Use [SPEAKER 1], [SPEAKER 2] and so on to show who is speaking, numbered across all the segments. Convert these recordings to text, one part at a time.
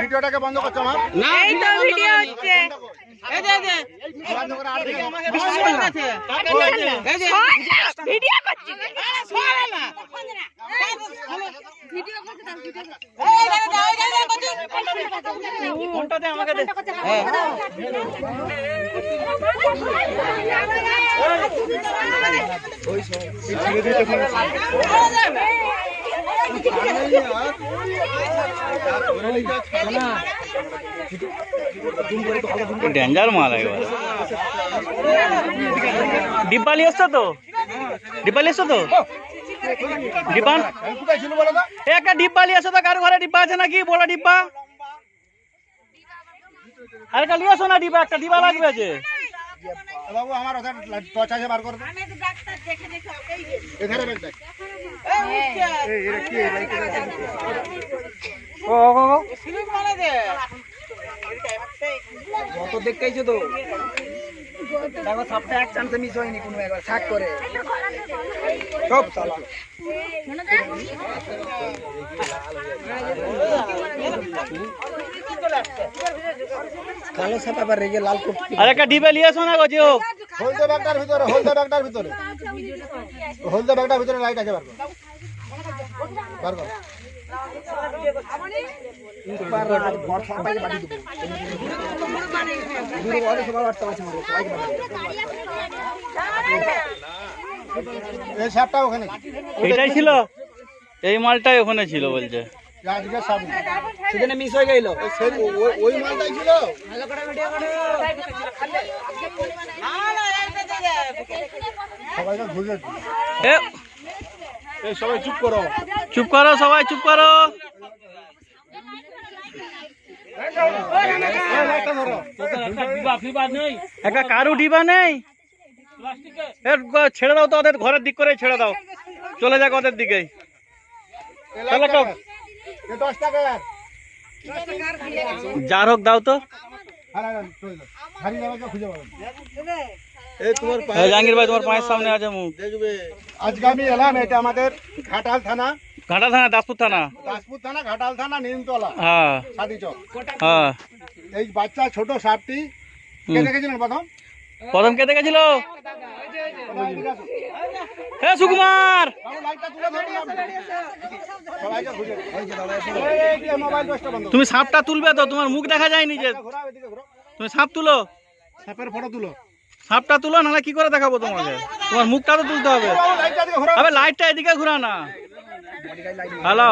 [SPEAKER 1] ভিডিওটাকে বন্ধ করছ আমার
[SPEAKER 2] এই ভিডিও হচ্ছে
[SPEAKER 1] বন্ধ করে আর দেখো।
[SPEAKER 2] ভিডিও করছি
[SPEAKER 3] ডেঞ্জার মাল একবার। ডিব্বা নিয়ে এসছো তো? ডিব্বা নিয়ে এসছো তো? ডিব্বা একটা ডিব্বা নিয়ে এসো তো কারও ঘরে ডিব্বা আছে নাকি? বড় ডিব্বা আরে একটা নিয়ে এসো না ডিব্বা একটা ডিব্বা লাগবে আছে
[SPEAKER 1] বাবু আমার ওখানে টর্চ আছে বার করে দে। এধারে ব্যাগ দেখ এই, এটা কি, এই লাইটটা দেখ।
[SPEAKER 3] ও ও, ও।
[SPEAKER 4] কত দেখতেইছো তো? দেখো সবটা এক চান্সে মিস হয়নি কোনো একবার। শাক করে। সব সালা কালো সাপা আবার রেগে লাল কোট
[SPEAKER 3] আরে একটা ডিব্বা নিয়ে এসো না গো যে হোক
[SPEAKER 1] হলদে ব্যাগটার ভিতরে হলদে ব্যাগটার ভিতরে। হলদে ব্যাগটার ভিতরে লাইট আছে বার কর। বার কর। এই সাপটা ওখানে।
[SPEAKER 3] এটাই ছিল? এই মালটাই ওখানে ছিল বলছে।
[SPEAKER 1] আজকে
[SPEAKER 4] সেখানে মিস হয়ে গেল।
[SPEAKER 1] ওই- মালটাই ছিল। সবাইকে ঘুরে
[SPEAKER 3] এ
[SPEAKER 1] সবাই চুপ করো।
[SPEAKER 3] চুপ করো সবাই চুপ করো। একটা কারু ডিবা নেই। ছেড়ে দাও তো ওদের ঘরের দিক করে ছেড়ে দাও। চলে যাক ওদের
[SPEAKER 1] দিকে
[SPEAKER 3] চলো।
[SPEAKER 1] দশ
[SPEAKER 3] যার হোক দাও তো।
[SPEAKER 1] হ্যাঁ হ্যাঁ
[SPEAKER 3] জাহাঙ্গীর ভাই তোমার পায়ের সামনে আছে মুখ।
[SPEAKER 1] দেখবে আজকে আমি এলাম এটা আমাদের ঘাটাল থানা।
[SPEAKER 3] ঘাটা থানা দাসপুর থানা?
[SPEAKER 1] দাসপুর থানা ঘাটাল থানা নিমতলা।
[SPEAKER 3] হ্যাঁ।
[SPEAKER 1] সাদি চক।
[SPEAKER 3] হ্যাঁ।
[SPEAKER 1] এই বাচ্চা ছোট সাপটি। কে। দেখেছিলেন প্রথম?
[SPEAKER 3] প্রথম কে দেখেছিল? হে সুকুমার! তুমি সাপটা তুলবে তো তোমার মুখ দেখা যায়নি যে। তুমি সাপ তুলো।
[SPEAKER 1] সাপের ফটো তুলো।
[SPEAKER 3] সাপটা তুলো নাহলে কি করে দেখাবো তোমাকে? তোমার মুখটা তো তুলতে হবে।
[SPEAKER 1] বাবু, লাইটটা।
[SPEAKER 3] আবে এদিকে ঘুরা না। হ্যালো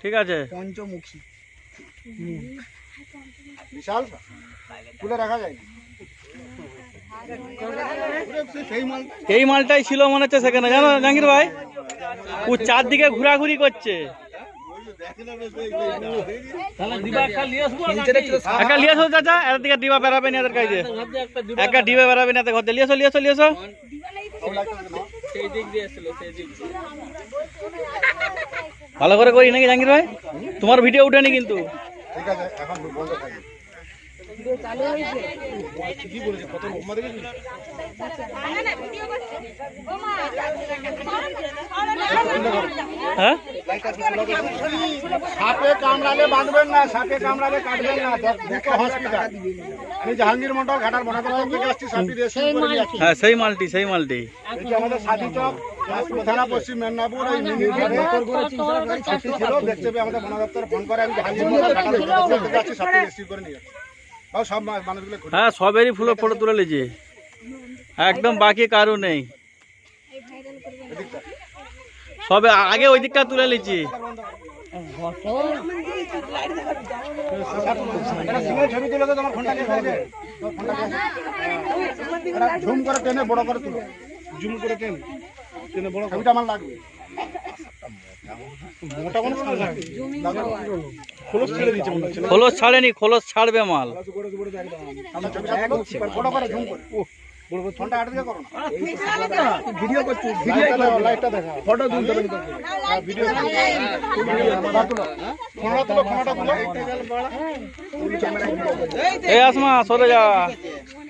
[SPEAKER 3] ঠিক আছে।
[SPEAKER 4] পঞ্চমুখী।
[SPEAKER 1] বিশাল। তুলে রাখা যায়
[SPEAKER 3] এই মালটাই ছিল মনে হচ্ছে সেখানে। জানো জাহাঙ্গীর ভাই? ও চারদিকে ঘোরাঘুরি করছে। একটা লিয়ে আসো চাচা এর দিকে ডিবা বেরাবে না এদের কাছে। একটা ডিবা বেরাবে না ঘর দিয়ে লিয়ে আসো লিয়ে আসো লিয়ে আসো ভালো করে করি নাকি জাহাঙ্গীর ভাই? তোমার ভিডিও উঠেনি কিন্তু।
[SPEAKER 1] ঠিক আছে এখন সাপে কামড়ালে বাঁধবেন না সাপে কামড়ালে কাটবেন না। হসপিটাল। আমি জাহাঙ্গীর মন্ডল ঘাটার বনাতলা থেকে আসছি আসছি
[SPEAKER 3] হ্যাঁ সেই মালটি সেই মালটি।
[SPEAKER 1] আমাদের সাদি চক থানা পশ্চিম মেদিনীপুর এই মিনি দেখতে আমাদের বন দপ্তর ফোন করে আমি জাহাঙ্গীর মন্ডল ঘাটার বনাতলা থেকে আসছি রেস্কিউ করে নিয়ে
[SPEAKER 3] হ্যাঁ সবেরই ফুলো ফটো তুলে লিজি একদম বাকি কারও নেই। সবে আগে ওই দিকটা তুলে লিছি
[SPEAKER 1] ঝুম করে টেনে বড় করে তুলো। জুম করে টেনে। টেনে বড় ছবিটা আমার লাগবে মোটা কোনো সময় লাগবে খোলস মনে
[SPEAKER 3] ছাড়েনি খোলস ছাড়বে মাল। এই আসমা সরে যা।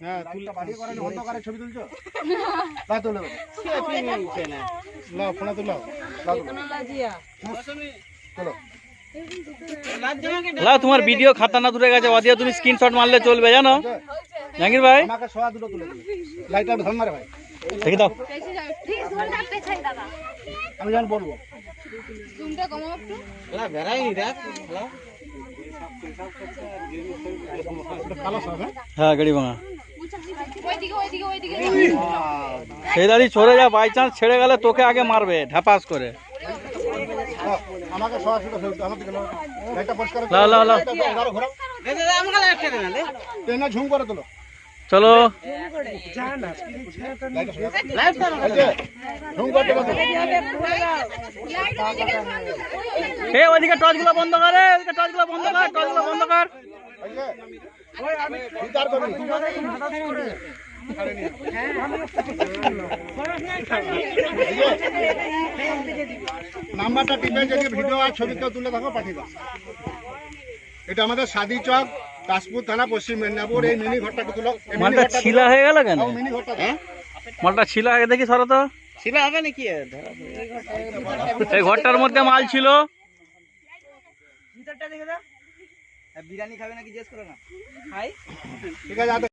[SPEAKER 3] হ্যাঁ
[SPEAKER 1] তুলটা বাড়িয়ে করেন অন্ধকারে ছবি তুলছো? তাই তুলে লাও ফোনে তুলো লাও তুলো তুলো
[SPEAKER 3] লা তোমার ভিডিও খাতা না দূরে গেছে ওদিকে তুমি স্ক্রিনশট মারলে চলবে জানো? জাহাঙ্গীর ভাই?
[SPEAKER 1] আমাকে সোয়া দুটো তুলে লাইটটা ধর মারে ভাই।
[SPEAKER 3] দেখি দাও।
[SPEAKER 1] আমি যখন বলব। এটা কালো সব হ্যাঁ?
[SPEAKER 3] হ্যাঁ গাড়ি ভাঙা। সেই দাঁড়িয়ে সরে যা বাই চান্স ছেড়ে গেলে তোকে আগে মারবে ঢাপাস করে। চলো। এ ওদিকে টর্চগুলো বন্ধ কর ওদিকে টর্চগুলো বন্ধ কর টর্চগুলো বন্ধ কর।
[SPEAKER 1] এই যে, বিচার করবি। নাম্বারটা টিপে যদি ভিডিও আর ছবি কেউ তুলে থাকো পাঠিয়ে দাও। এটা আমাদের সাদি চক দাসপুর থানা পশ্চিম মেদিনীপুর। এই মিনি ঘরটাকে তুলো।
[SPEAKER 3] মালটা ছিলা হয়ে গেল কেন?
[SPEAKER 1] মিনি ঘরটা
[SPEAKER 3] মালটা ছিলা হয়ে দেখি সরো তো। এই ঘরটার মধ্যে মাল ছিল।
[SPEAKER 4] ভিতরটা দেখে দাও বিরিয়ানি খাবে নাকি জিজ্ঞেস করো না। খাই
[SPEAKER 1] ঠিক আছে